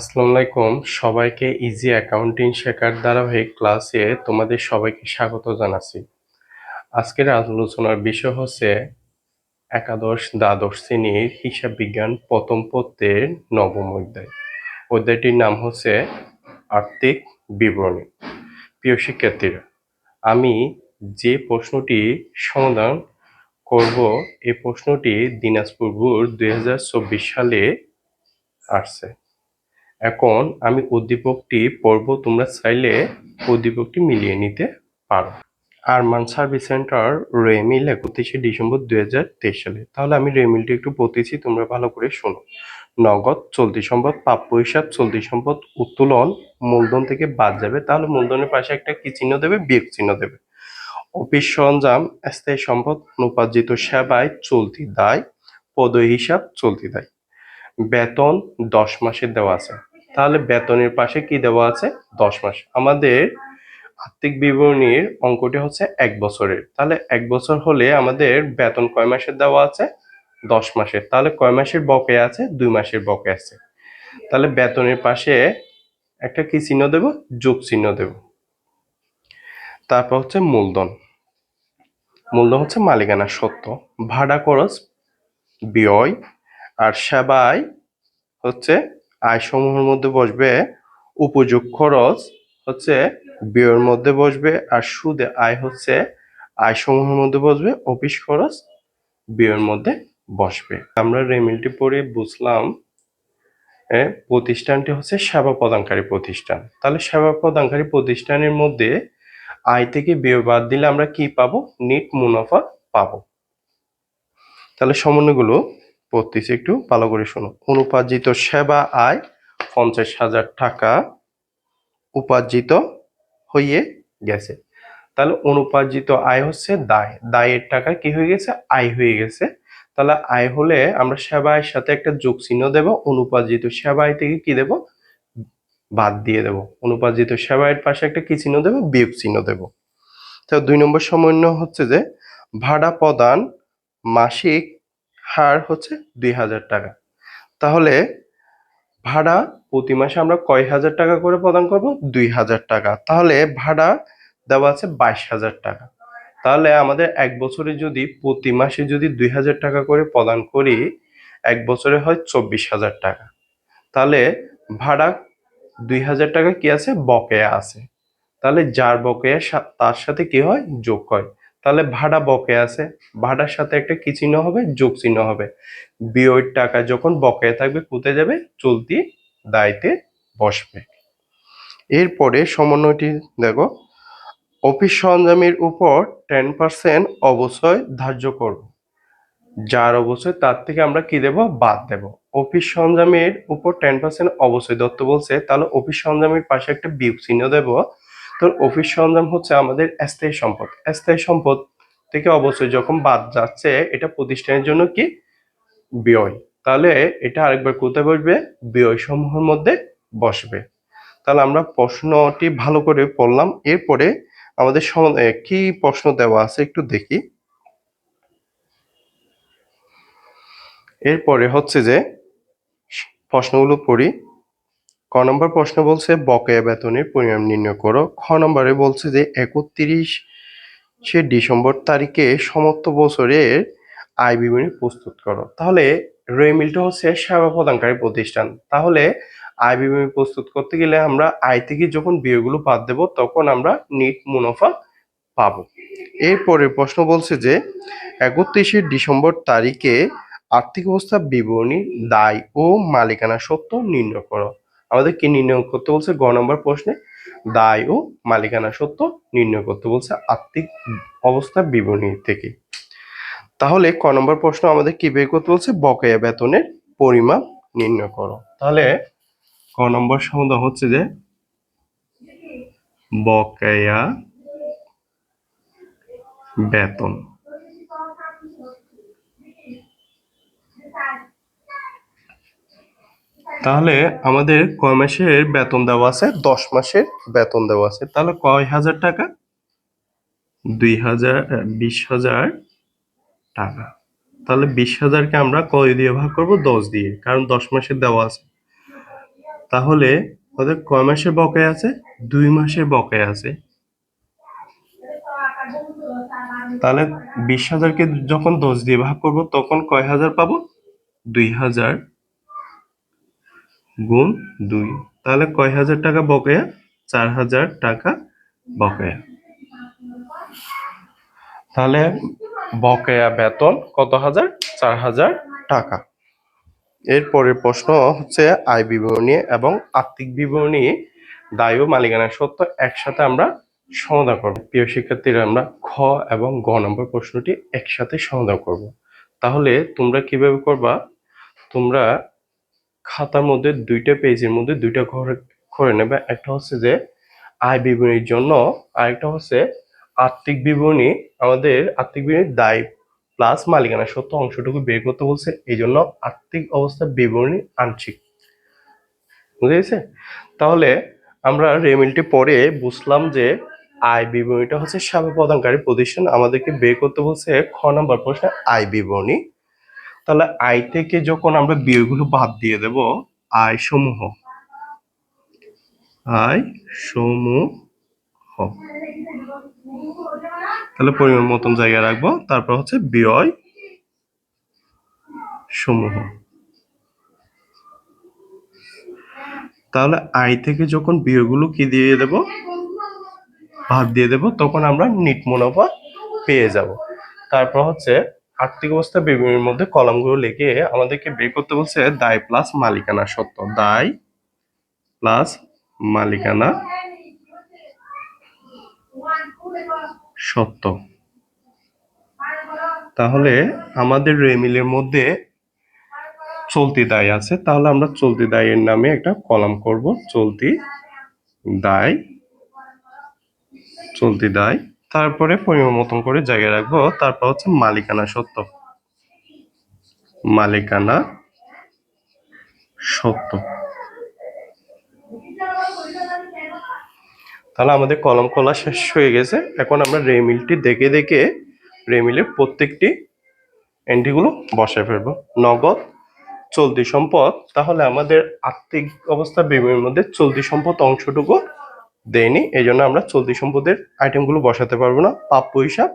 আসসালামু আলাইকুম। সবাইকে ইজি অ্যাকাউন্টিং শেখার ধারাবাহিক ক্লাসে তোমাদের সবাইকে স্বাগত জানাচ্ছি। আজকের আলোচনার বিষয় হচ্ছে একাদশ দ্বাদশ শ্রেণির হিসাব বিজ্ঞান প্রথম পত্রের নবম অধ্যায়। অধ্যায়টির নাম হচ্ছে আর্থিক বিবরণী। প্রিয় শিক্ষার্থীরা, আমি যে প্রশ্নটি সমাধান করব এই প্রশ্নটি দিনাজপুর হাজার চব্বিশ সালে আসছে। এখন আমি উদ্দীপকটি পড়ব, তোমরা চাইলে উদ্দীপকটি মিলিয়ে নিতে পারো। আরমান সার্ভিস সেন্টার রেমিল একত্রিশে ডিসেম্বর দুই হাজার তেইশ সালে। তাহলে আমি রেমিলটি একটু পড়তেছি, তোমরা ভালো করে শোনো। নগদ চলতি সম্পদ প্রাপ্য হিসাব চলতি সম্পদ, উত্তোলন, মূলধন থেকে বাদ যাবে। তাহলে মূলধনের পাশে একটা কি চিহ্ন দেবে? বিয়োগ চিহ্ন দেবে। অফিস সরঞ্জাম, স্থায়ী সম্পদ অনুপার্জিত সেবায় চলতি দায় পদ হিসাব চলতি দায়। বেতন দশ মাসের দেওয়া আছে। তাহলে বেতনের পাশে কি দেওয়া আছে? দশ মাস। আমাদের আর্থিক বিবরণীর অঙ্কটি হচ্ছে এক বছরের। তাহলে এক বছর হলে আমাদের বেতন কয় মাসের দেওয়া আছে? দশ মাসের। তাহলে কয় মাসের বকে আছে? দুই মাসের বকে আছে। তাহলে বেতনের পাশে একটা কি চিহ্ন দেব? যোগ চিহ্ন দেব। তারপর হচ্ছে মূলধন। মূলধন হচ্ছে মালিকানা সত্য। ভাড়া খরচ, ব্যয়, আর সেবায় হচ্ছে আয় সমূহের মধ্যে বসবে উপযোগ খরচ হচ্ছে ব্যয়ের মধ্যে বসবে আর সুদে আয় হচ্ছে আয় সমূহের মধ্যে বসবে অফিস খরচ ব্যয়ের মধ্যে বসবে। আমরা রেমিলটি পড়ে বুঝলাম প্রতিষ্ঠানটি হচ্ছে সেবা প্রদানকারী প্রতিষ্ঠান। তাহলে সেবা প্রদানকারী প্রতিষ্ঠানের মধ্যে আয় থেকে ব্যয় বাদ দিলে আমরা কি পাবো? নিট মুনাফা পাবো। তাহলে সমন্বয়গুলো পড়তেছি একটু ভালো করে শোনো। অনুপার্জিত সেবা আয় পঞ্চাশ হাজার টাকা উপার্জিত হয়ে গেছে। তাহলে অনুপার্জিত আয় হচ্ছে দায়। দায়ের টাকা কি হয়ে গেছে? আয় হয়ে গেছে। তাহলে আয় হলে আমরা সেবায়ের সাথে একটা যোগ চিহ্ন দেব। অনুপার্জিত সেবায় থেকে কি দেব? বাদ দিয়ে দেব। অনুপার্জিত সেবায়ের পাশে একটা কি চিহ্ন দেব? বিয়োগ চিহ্ন দেব। তো দুই নম্বর সমন্বয় হচ্ছে যে ভাড়া প্রদান মাসিক হার হচ্ছে দুই হাজার টাকা। তাহলে ভাড়া প্রতি মাসে আমরা কয় হাজার টাকা করে প্রদান করব? দুই হাজার টাকা। তাহলে ভাড়া দেওয়া আছে বাইশ হাজার টাকা। তাহলে আমাদের এক বছরে যদি প্রতি মাসে যদি দুই হাজার টাকা করে প্রদান করি, এক বছরে হয় চব্বিশ হাজার টাকা। তাহলে ভাড়া দুই হাজার টাকা কি আছে? বকেয়া আছে। তাহলে যার বকেয়া তার সাথে কি হয়? যোগ হয়। তাহলে ভাড়া বকেয়া আছে। ভাড়ার সাথে একটা কি চিহ্ন হবে? যোগ চিহ্ন হবে। বিয়ের টাকা যখন বকেয়া থাকবে কোথায় যাবে চলতি দায়িত্বে বসবে। এরপরে সমন্বয়টি দেখো। অফিস সরঞ্জামের উপর টেন পার্সেন্ট অবশ্যই ধার্য করব। যার অবশ্যই তার থেকে আমরা কি দেব? বাদ দেব। অফিস সরঞ্জামের উপর টেন পার্সেন্ট অবশ্যই দত্ত বলছে, তাহলে অফিস সরঞ্জামের পাশে একটা বিয়োগ চিহ্ন দেব। তো অফিস সরঞ্জাম হচ্ছে আমাদের স্থায়ী সম্পদ। স্থায়ী সম্পদ থেকে অবশ্যই যখন বাদ যাচ্ছে, এটা প্রতিষ্ঠানের জন্য কি? ব্যয়। তাহলে এটা আরেকবার কোথায় বসবে ব্যয় সমূহের মধ্যে বসবে। তাহলে আমরা প্রশ্নটি ভালো করে পড়লাম। এরপরে আমাদের কি প্রশ্ন দেওয়া আছে একটু দেখি। এরপরে হচ্ছে যে, প্রশ্নগুলো পড়ি। ক নম্বর প্রশ্ন বলছে, বকেয়া বেতনের পরিমাণ নির্ণয় করো। খ নম্বরে বলছে যে, একত্রিশ সে ডিসেম্বর তারিখে সমস্ত বছরের আয় বিবরণী প্রস্তুত করো। তাহলে রেমিলটা হচ্ছে সেবা প্রদানকারী প্রতিষ্ঠান। তাহলে আয় বিবরণী প্রস্তুত করতে গেলে আমরা আয় থেকে যখন বিয়েগুলো বাদ দেব, তখন আমরা নিট মুনাফা পাব। এরপরে প্রশ্ন বলছে যে, একত্রিশে ডিসেম্বর তারিখে আর্থিক অবস্থা বিবরণী দায় ও মালিকানা সত্ত্ব নির্ণয় করো। আমাদের কি নির্ণয় করতে বলছে গ নম্বর প্রশ্নে, দায় ও মালিকানা সত্য নির্ণয় করতে বলছে আর্থিক অবস্থা বিবরণী থেকে। তাহলে ক নম্বর প্রশ্ন আমাদের কি বের করতে বলছে? বকেয়া বেতনের পরিমাণ নির্ণয় করো। তাহলে ক নম্বর সমাধান হচ্ছে যে বকেয়া বেতন। তাহলে আমাদের কয় মাসের বেতন দেওয়া আছে? দশ মাসের বেতন দেওয়া আছে। তাহলে কয় হাজার টাকা? দুই হাজার বিশ হাজার টাকা। তাহলে বিশ হাজারকে আমরা কয় দিয়ে ভাগ করব? দশ দিয়ে, কারণ দশ মাসের দেওয়া আছে। তাহলে ওদের কয় মাসের বকেয়া আছে? দুই মাসের বকেয়া আছে। তাহলে বিশ হাজারকে যখন দশ দিয়ে ভাগ করব, তখন কয় হাজার পাবো? দুই হাজার গুণ দুই। তাহলে কয় হাজার টাকা বকেয়া? চার হাজার টাকা বকেয়া। তাহলে বকেয়া বেতন কত হাজার? চার হাজার টাকা। এরপরের প্রশ্ন হচ্ছে আয় বিবরণী এবং আর্থিক বিবরণী, দায় ও মালিকানা সত্য একসাথে আমরা সমাধান করব। প্রিয় শিক্ষার্থীরা, আমরা খ এবং গ নম্বর প্রশ্নটি একসাথে সমাধান করব। তাহলে তোমরা কীভাবে করবা? তোমরা খাতার মধ্যে দুইটা পেজের মধ্যে দুইটা ঘরে করে নেবে। একটা হচ্ছে যে আয় বিবরণীর জন্য, আরেকটা হচ্ছে আর্থিক বিবরণী, আমাদের আর্থিক বিবরণীর দায় প্লাস মালিকানা সত্য অংশটুকু বের করতে বলছে। এই জন্য আর্থিক অবস্থা বিবরণী আংশিক। বুঝে গেছে তাহলে আমরা রেমিলটি পরে বুঝলাম যে আয় বিবরণীটা হচ্ছে সেবা প্রদানকারী প্রতিষ্ঠান। আমাদেরকে বের করতে বলছে খ নম্বর প্রশ্নে আয় বিবরণী। তাহলে আয় থেকে যখন আমরা বিয়োগগুলো বাদ দিয়ে দেব আয় সমূহ। আয় সমূহ। তাহলে পরিমাণ মতন জায়গায় রাখব, তারপর হচ্ছে ব্যয় সমূহ। তাহলে আয় থেকে যখন বিয়োগগুলো কি দিয়ে দেব? ভাগ দিয়ে দেব, তখন আমরা নিট মুনাফা পেয়ে যাব। তারপর হচ্ছে আর্থিক অবস্থা বিবরণীর মধ্যে কলামগুলো লিখে আমাদেরকে বের করতে বলছে দায় প্লাস মালিকানা সত্য। দায় প্লাস মালিকানা সত্য। তাহলে আমাদের রেমিলের মধ্যে চলতি দায় আছে, তাহলে আমরা চলতি দায়ের নামে একটা কলাম করব, চলতি দায় চলতি দায় তারপরে পরিমাণ মতন করে জায়গায় রাখব। তারপর হচ্ছে মালিকানা সত্য। মালিকানা সত্য। তাহলে আমাদের কলম কলা শেষ হয়ে গেছে। এখন আমরা রেমিলটি দেখে দেখে রেমিলের প্রত্যেকটি এন্ট্রিগুলো বসায় ফেলব। নগদ চলতি সম্পদ, তাহলে আমাদের আর্থিক অবস্থা বিবরণীর মধ্যে চলতি সম্পদ অংশটুকু দেয়নি এই জন্য আমরা চলতি সম্পদের আইটেমগুলো বসাতে পারব না। প্রাপ্য হিসাব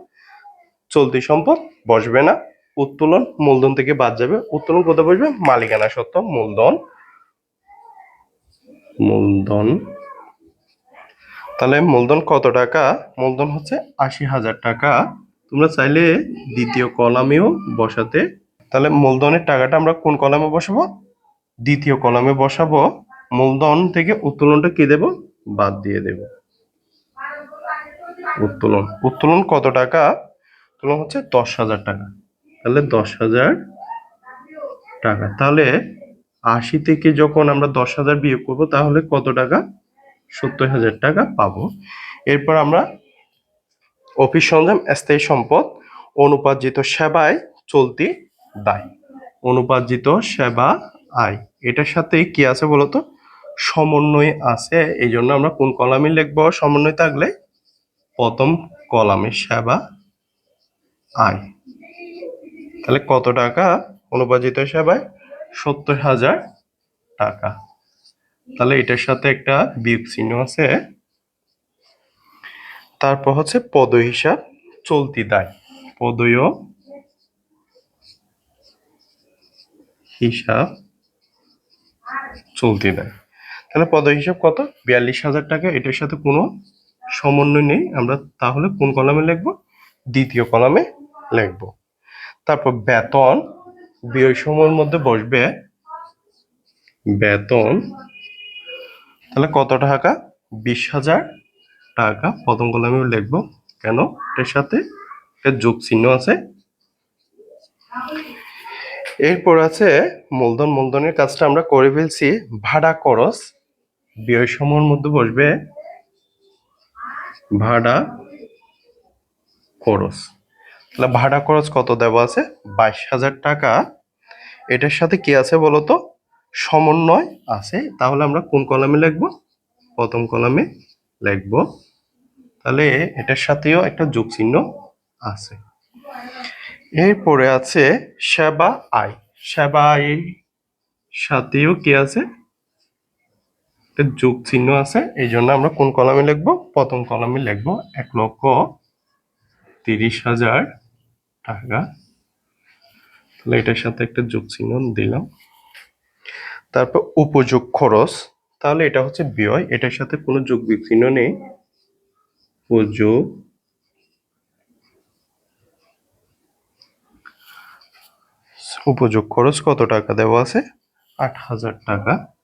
চলতি সম্পদ বসবে না। উত্তোলন মূলধন থেকে বাদ যাবে। উত্তোলন কোথায় বসবে? মালিকানা সত্ত্ব মূলধন। মূলধন। তাহলে মূলধন কত টাকা? মূলধন হচ্ছে আশি হাজার টাকা। তোমরা চাইলে দ্বিতীয় কলামেও বসাতে। তাহলে মূলধনের টাকাটা আমরা কোন কলামে বসাবো? দ্বিতীয় কলামে বসাবো। মূলধন থেকে উত্তোলনটা কি দেব? বাদ দিয়ে দেব। উত্তোলন। উত্তোলন কত টাকা? উত্তোলন হচ্ছে দশ হাজার টাকা। তাহলে দশ হাজার টাকা। তাহলে আশি থেকে যখন আমরা দশ হাজার বিয়োগ করব, তাহলে কত টাকা? সত্তর হাজার টাকা পাবো। এরপর আমরা অফিস সরঞ্জাম, স্থায়ী সম্পদ, অনুপার্জিত সেবায় চলতি দায়। অনুপার্জিত সেবা আয়। এটার সাথে কি আছে বলতো? সমন্বয় আছে, এই জন্য আমরা কোন কলামে লিখব? সমন্বয় থাকলে প্রথম কলামে সেবা আয়। তাহলে কত টাকা? অনুপার্জিত সেবায় সত্তর হাজার টাকা। তাহলে এটার সাথে একটা বিয়োগ চিহ্ন আছে। তারপর হচ্ছে পদ হিসাব চলতি দায়। পদয় হিসাব চলতি দায়। তাহলে পদ হিসাব কত? বিয়াল্লিশ হাজার টাকা। এটার সাথে কোনো সমন্বয় নেই। আমরা তাহলে কোন কলামে লিখব? দ্বিতীয় কলামে লিখব। তারপর বেতন। ব্যয় সময়ের মধ্যে বসবে বেতন। তাহলে কত টাকা? বিশ হাজার টাকা। প্রথম কলামে লিখব। কেন? এটার সাথে একটা যোগ চিহ্ন আছে। এরপর আছে মূলধন মূলধনের কাজটা আমরা করে ফেলছি। ভাড়া খরচ। ব্যয় সময়ের মধ্যে বসবে ভাড়া খরচ। তাহলে ভাড়া খরচ কত দেওয়া আছে? বাইশ হাজার টাকা। এটার সাথে কি আছে বলতো? সমন্বয় আছে। তাহলে আমরা কোন কলামে লিখব? প্রথম কলামে লিখব। তাহলে এটার সাথেও একটা যোগ চিহ্ন আছে। এরপরে আছে সেবা আয়। সেবা আয়ের সাথেও কি আছে? যোগ চিহ্ন আছে, এই জন্য আমরা কোন কলামে লিখব? প্রথম কলামে লিখব এক লক্ষ তিরিশ হাজার টাকা। তাহলে এটার সাথে একটা যোগ চিহ্ন দিলাম। তারপর উপযোগ খরচ, তাহলে এটা হচ্ছে ব্যয়। এটার সাথে কোনো যোগ চিহ্ন নেই। উপযোগ উপযোগ খরচ কত টাকা দেওয়া আছে? আট হাজার টাকা।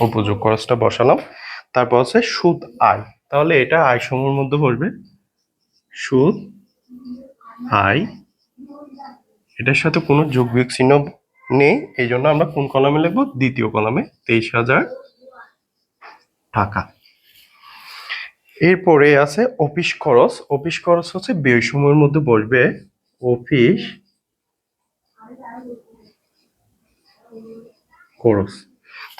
উপযোগ খরচটা বসালাম। তারপর হচ্ছে সুদ আয়। তাহলে এটা আয় সমূহের মধ্যে পড়বে সুদ আয়। এটার সাথে কোনো যোগ বিয়োগ চিহ্ন নেই। এই জন্য আমরা কোন কলামে লিখব? দ্বিতীয় কলামে, তেইশ হাজার টাকা। এরপরে আছে অফিস খরচ। অফিস খরচ হচ্ছে ব্যয় সময়ের মধ্যে বসবে। অফিস খরচ।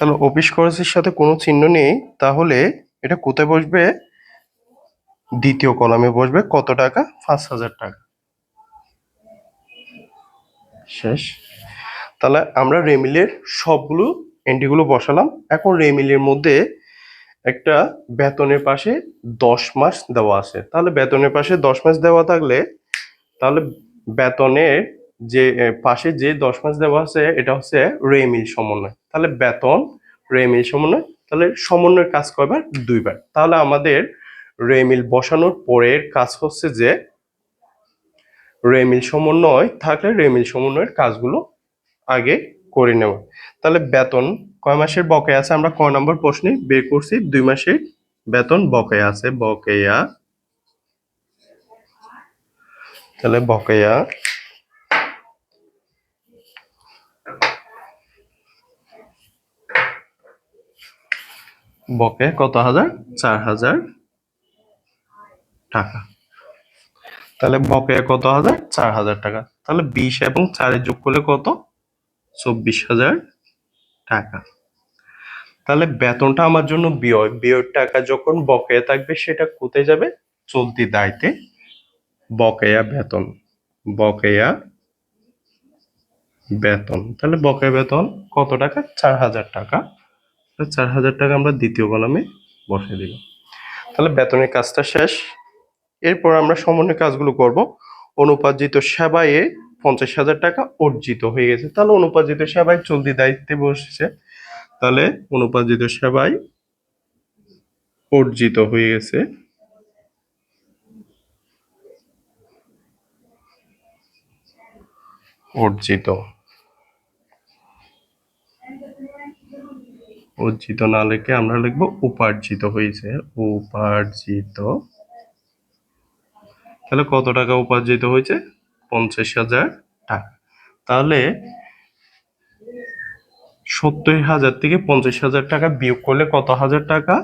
তাহলে অফিস খরচের সাথে কোনো চিহ্ন নেই, তাহলে এটা কোথায় বসবে? দ্বিতীয় কলামে বসবে কত টাকা? পাঁচ হাজার টাকা। শেষ। তাহলে আমরা রেমিলের সবগুলো এন্ট্রিগুলো বসালাম। এখন রেমিলের মধ্যে একটা বেতনের পাশে দশ মাস দেওয়া আছে। তাহলে বেতনের পাশে দশ মাস দেওয়া থাকলে তাহলে বেতনের যে পাশে যে দশ মাস দেওয়া আছে, এটা হচ্ছে রেমিল সমন্বয়। তাহলে বেতন রেমিল সমন্বয়, তাহলে সমন্বয়ের কাজ কয়বার? দুইবার। তাহলে আমাদের রেমিল বসানোর পরের কাজ হচ্ছে যে রেমিল সমন্বয় থাকলে রেমিল সমন্বয়ের কাজগুলো আগে করে নেওয়া তাহলে বেতন কয় মাসের বকেয়া আছে? আমরা কয় নম্বর প্রশ্নে বের করছি, দুই মাসের বেতন বকেয়া আছে, বকেয়া। তাহলে বকেয়া বকেয়া কত হাজার? চার হাজার টাকা। তাহলে বকেয়া কত হাজার? চার হাজার টাকা। তাহলে বিশ এবং চারে যোগ করলে কত? চব্বিশ হাজার টাকা। তাহলে বেতনটা আমার জন্য ব্যয়। ব্যয়ের টাকা যখন বকেয়া থাকবে, সেটা কোথায় যাবে? চলতি দায়িত্বে। বকেয়া বেতন। বকেয়া বেতন। তাহলে বকেয়া বেতন কত টাকা? চার হাজার টাকা। চার হাজার টাকা আমরা দ্বিতীয় কলামে বসে দিলাম। তাহলে বেতনের কাজটা শেষ। এরপর আমরা সমন্বয় কাজগুলো করব। অনুপার্জিত সেবায় পঞ্চাশ হাজার টাকা অর্জিত হয়ে গেছে। তাহলে অনুপার্জিত সেবায় চলতি দায়িত্বে বসেছে। তাহলে অনুপার্জিত সেবায় অর্জিত হয়ে গেছে। অর্জিত। অর্জিত না লিখে আমরা লিখব উপার্জিত হয়েছে উপার্জিত। তাহলে কত টাকা উপার্জিত হয়েছে পঞ্চাশ হাজার টাকা। তাহলে সত্তর হাজার থেকে পঞ্চাশ হাজার টাকা বিয়োগ করলে কত হাজার টাকা?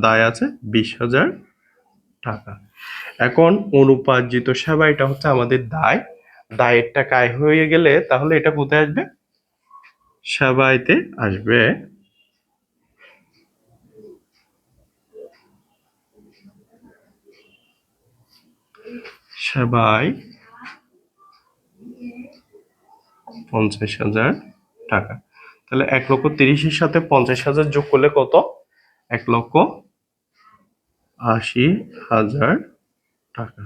দায় আছে বিশ হাজার টাকা। এখন অনুপার্জিত সেবা, এটা হচ্ছে আমাদের দায়। দায়ের টাকা হয়ে গেলে তাহলে এটা কোথায় আসবে? সেবাইতে আসবে। সেবাই পঞ্চাশ হাজার টাকা। তাহলে এক লক্ষ তিরিশের সাথে পঞ্চাশ হাজার যোগ করলে কত? এক লক্ষ আশি হাজার টাকা।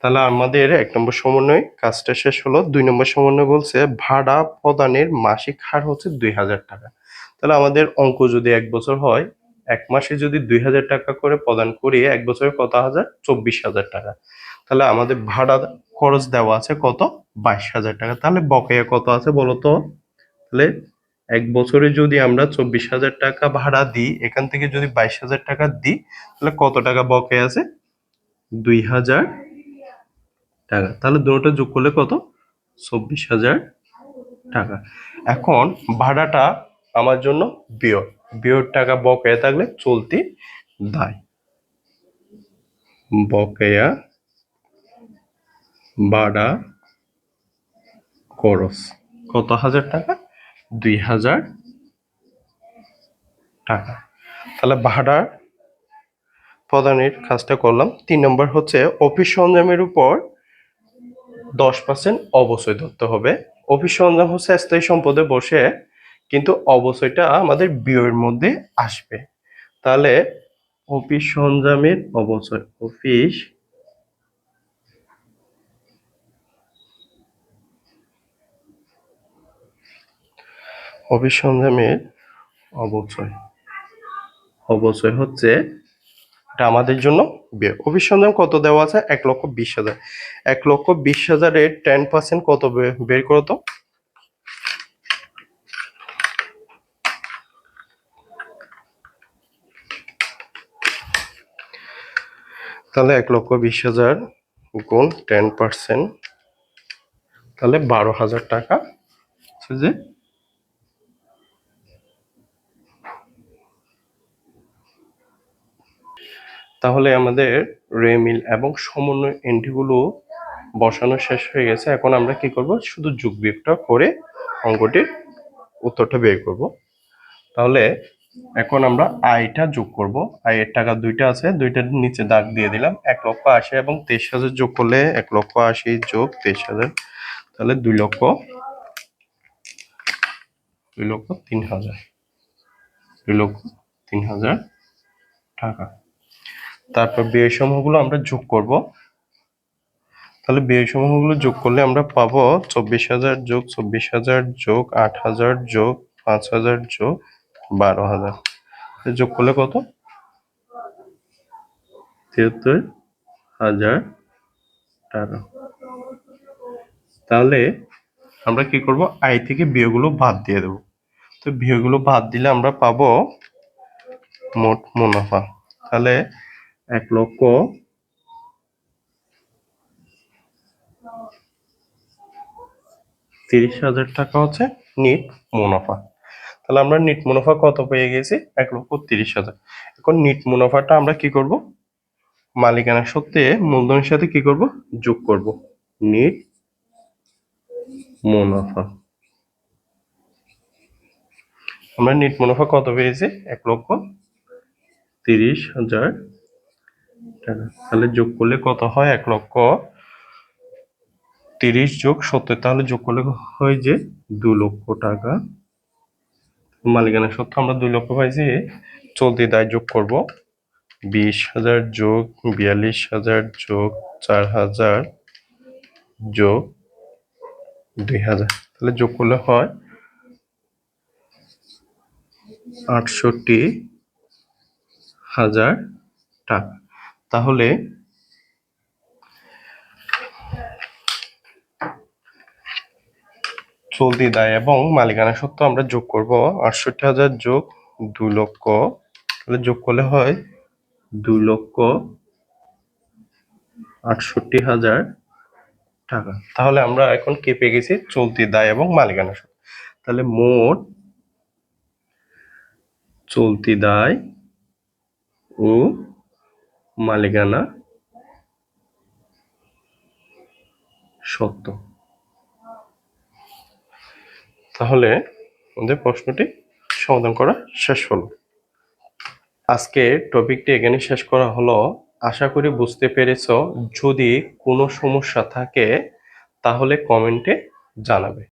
তাহলে আমাদের এক নম্বর সমন্বয় কাজটা শেষ হলো। দুই নম্বর সমন্বয় বলছে, ভাড়া প্রদানের মাসিক হার হচ্ছে দুই হাজার টাকা। তাহলে আমাদের অঙ্ক যদি এক বছর হয় এক মাসে যদি দুই হাজার টাকা করে প্রদান করি, এক বছরে কত হাজার? চব্বিশ হাজার টাকা। তাহলে আমাদের ভাড়া খরচ দেওয়া আছে কত? বাইশ হাজার টাকা। তাহলে বকেয়া কত আছে বলতো তাহলে এক বছরে যদি আমরা চব্বিশ হাজার টাকা ভাড়া দিই, এখান থেকে যদি বাইশ হাজার টাকা দিই, তাহলে কত টাকা বকেয়া আছে? দুই হাজার টাকা। তাহলে দুটোটা যোগ করলে কত? চব্বিশ হাজার টাকা। এখন ভাড়াটা আমার জন্য ব্যয় ব্যয়ের টাকা বকেয়া থাকলে চলতি দায়। বকেয়া ভাড়া খরচ। কত হাজার টাকা? দুই হাজার টাকা। তাহলে ভাড়া প্রদানের কাজটা করলাম। তিন নম্বর হচ্ছে অফিস সরঞ্জামের উপর দশ পার্সেন্ট অবশ্যই ধরতে হবে। অফিস সরঞ্জাম হচ্ছে স্থায়ী সম্পদে বসে কিন্তু অবশ্যইটা আমাদের বিয়ের মধ্যে আসবে। তাহলে অফিস সরঞ্জামের অবচয় অফিস অফিস সরঞ্জামের অবচয় অবচয় হচ্ছে এটা আমাদের জন্য ব্যয় অফিস সরঞ্জাম কত দেওয়া আছে? এক লক্ষ বিশ হাজার। এক লক্ষ বিশ হাজারের টেন পার্সেন্ট কত বের করো তো তাহলে এক লক্ষ বিশ হাজার গুণ টেন পার্সেন্ট তাহলে বারো হাজার টাকা। যে? তাহলে আমাদের রেমিল এবং সমন্বয় এন্ট্রিগুলো বসানো শেষ হয়ে গেছে। এখন আমরা কি করব? শুধু যোগ বিয়োগটা করে অঙ্কটির উত্তরটা বের করব। তাহলে এখন আমরা আয়টা যোগ করব। আয়ের টাকা দুইটা আছে, দুইটার নিচে দাগ দিয়ে দিলাম, এক লক্ষ আশি এবং তেইশ হাজার যোগ করলে এক লক্ষ আশি যোগ তেইশ হাজার, তাহলে দুই লক্ষ দুই লক্ষ তিন হাজার, দুই লক্ষ তিন হাজার টাকা। তারপর ব্যয় সমূহগুলো আমরা যোগ করব। তাহলে ব্যয় সমূহগুলো যোগ করলে আমরা পাবো চব্বিশ হাজার যোগ চব্বিশ হাজার যোগ আট হাজার যোগ পাঁচ হাজার যোগ বারো হাজার। যোগ করলে কত? তিয়াত্তর হাজার টাকা তাহলে আমরা কি করব? আয় থেকে বিয়েগুলো বাদ দিয়ে দেবো। তো বিয়েগুলো বাদ দিলে আমরা পাবো মোট মুনাফা। তাহলে এক লক্ষ তিরিশ হাজার টাকা হচ্ছে নিট মুনাফা। তাহলে আমরা নিট মুনাফা কত পেয়ে গেছি? এক লক্ষ তিরিশ হাজার। এখন নিট মুনাফাটা আমরা কি করব? মালিকানা সত্ত্বে মূলধনের সাথে কি করব? যোগ করব। নিট মুনাফা। আমরা নিট মুনাফা কত পেয়েছি? এক লক্ষ তিরিশ হাজার টাকা। তাহলে যোগ করলে কত হয়? এক লক্ষ তিরিশ যোগ সত্তর। তাহলে যোগ করলে হয় যে দু লক্ষ টাকা। মালিকানা সত্ত্ব আমরা দুই লক্ষ পাইছি। চলতি দায় যোগ করব। বিশ হাজার যোগ বিয়াল্লিশ হাজার যোগ চার হাজার যোগ দুই হাজার। তাহলে যোগ করলে হয় আটষট্টি হাজার টাকা। তাহলে চলতি দায় এবং মালিকানা সত্ত্ব আমরা যোগ করব আটষট্টি হাজার যোগ দু লক্ষ। তাহলে যোগ করলে হয় দু লক্ষ আটষট্টি হাজার টাকা। তাহলে আমরা এখন কে পেয়ে গেছি? চলতি দায় এবং মালিকানা সত্ত্ব। তাহলে মোট চলতি দায় ও মালিকানা সত্ত্ব তাহলে আমাদের প্রশ্নটি সমাধান করা শেষ হলো। আজকে টপিকটি এখানে শেষ করা হলো। আশা করি বুঝতে পেরেছ, যদি কোনো সমস্যা থাকে তাহলে কমেন্টে জানাবে।